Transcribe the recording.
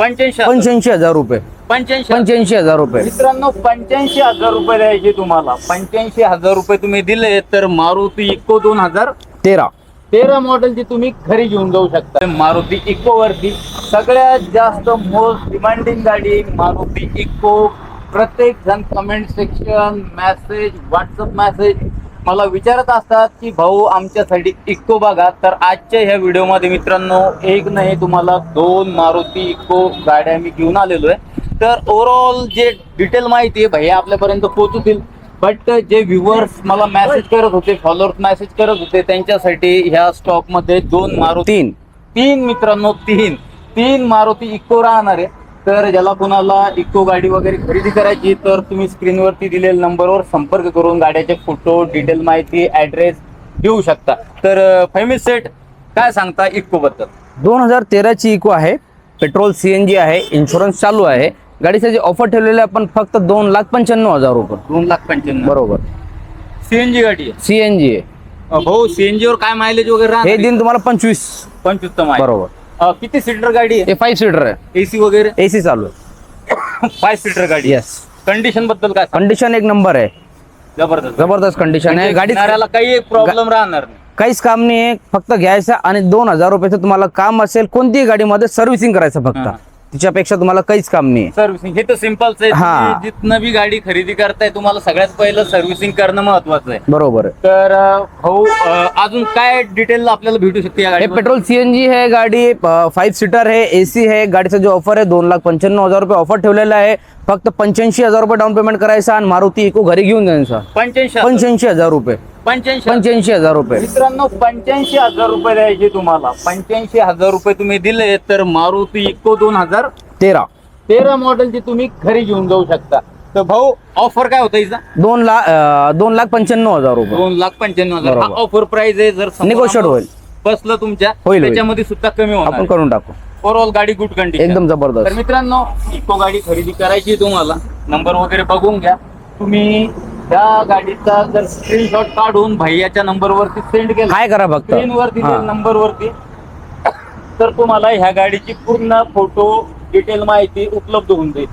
पंच्याऐंशी पंच्याऐंशी हजार रुपये. पंच्याऐंशी पंच्याऐंशी हजार रुपये. मित्रांनो पंच्याऐंशी हजार रुपये द्यायचे तुम्हाला. पंच्याऐंशी हजार रुपये तुम्ही दिले तर मारुती इको दोन हजार तेरा. तेरा मॉडेलची तुम्ही घरी घेऊन जाऊ शकता. मारुती इको वरती सगळ्यात जास्त मोस्ट डिमांडिंग गाडी मारुती इको. प्रत्येक जण comment section message WhatsApp message मला विचारत असतात की भाऊ आमच्यासाठी इको बघा. तर आजच्या ह्या व्हिडिओमध्ये मित्रांनो एक नाही तुम्हाला दोन मारुती इको गाड्या मी घेऊन आलेलो आहे. तर ओव्हरऑल जे डिटेल माहिती आहे भैया आपल्यापर्यंत पोहोचतील. बट जे व्ह्युअर्स मला मेसेज करत होते फॉलोअर्स मेसेज करत होते त्यांच्यासाठी ह्या स्टॉकमध्ये दोन मारुती तीन. तीन मित्रांनो तीन. तीन मारुती इको राहणार आहे. तर ज्याला कोणाला इको गाडी वगैरे खरेदी करायची तर तुम्ही स्क्रीनवरती दिलेल्या नंबरवर संपर्क करून गाड्याचे फोटो डिटेल माहिती ऍड्रेस घेऊ शकता. तर फॅमिली सेट काय सांगता इको बद्दल? दोन हजार तेराची इको आहे. पेट्रोल सी एन जी आहे. इन्शुरन्स चालू आहे. गाडीचे जे ऑफर ठेवलेले आपण फक्त दोन लाख पंच्याण्णव हजार रुपये. दोन लाख पंच्याण्णव. बरोबर. सीएनजी गाडी आहे? सी एन जी आहे. भाऊ सीएनजी वर काय मायलेज वगैरे हे राहणार दिन तुम्हाला पंचवीस. पंचवीस माहिती किती सीटर गाडी हे फाईव्ह सीटर आहे. आहे एसी वगैरे? एसी चालू आहे. फाय सीटर गाडी येस कंडिशनबद्दल काय सांग? कंडिशन एक नंबर आहे. जबरदस्त. जबरदस्त कंडिशन आहे. गाडी गाडीला काही प्रॉब्लेम राहणार नाही. काहीच काम नाही आहे. फक्त घ्यायचं आणि दोन हजार रुपयाचं तुम्हाला काम असेल कोणतीही गाडीमध्ये सर्व्हिसिंग करायचं फक्त. तिच्यापेक्षा तुम्हाला काहीच काम नाही. सर्व्हिसिंग हे तर सिम्पलच आहे. हा. तुम्ही जिथनं बी गाडी खरेदी करताय तुम्हाला सगळ्यात पहिलं सर्व्हिसिंग करणं महत्वाचं आहे. बरोबर आहे. तर अं, भाऊ अं, अजून काय डिटेल आपल्याला भेटू शकते या हे गाडी पेट्रोल सीएनजी है गाडी फाईव्ह सीटर आहे एसी आहे गाडीचा जो ऑफर आहे दोन लाख पंच्याण्णव हजार रुपये ऑफर ठेवलेला आहे. फक्त पंच्याऐंशी हजार रुपये डाऊन पेमेंट करायचा आणि मारुती इको घरी घेऊन जायचा पंच्याऐंशी पंच्याऐंशी हजार रुपये. पंच्याऐंशी पंच्याऐंशी हजार रुपये. मित्रांनो पंच्याऐंशी हजार रुपये द्यायचे तुम्हाला. पंच्याऐंशी हजार रुपये तुम्ही दिले तर मारुती इको दोन हजार तेरा. तेरा मॉडेलची तुम्ही घरी घेऊन जाऊ शकता. तर भाऊ ऑफर काय होता हिचा दोन लाख दोन लाख पंच्याण्णव हजार रुपये. दोन लाख पंच्याण्णव हजार. बरोबर. ऑफर प्राइस आहे जर Negotiate होईल. बसलं तुमच्या होईल, होईल. त्याच्यामध्ये सुद्धा कमी आपण होणार करून टाकू. ओव्हरऑल गाडी गुड कंडिशन एकदम तर जबरदस्त मित्रांनो इको गाडी खरेदी करायची आहे तुम्हाला. नंबर वगैरे बघून घ्या. तुम्ही त्या गाडीचा जर स्क्रीनशॉट काढून भैयाच्या नंबरवरती सेंड केला काय करा फक्त? स्क्रीनवरती हा. नंबरवरती तर तुम्हाला ह्या गाडीची पूर्ण फोटो डिटेल माहिती उपलब्ध होऊन जाईल.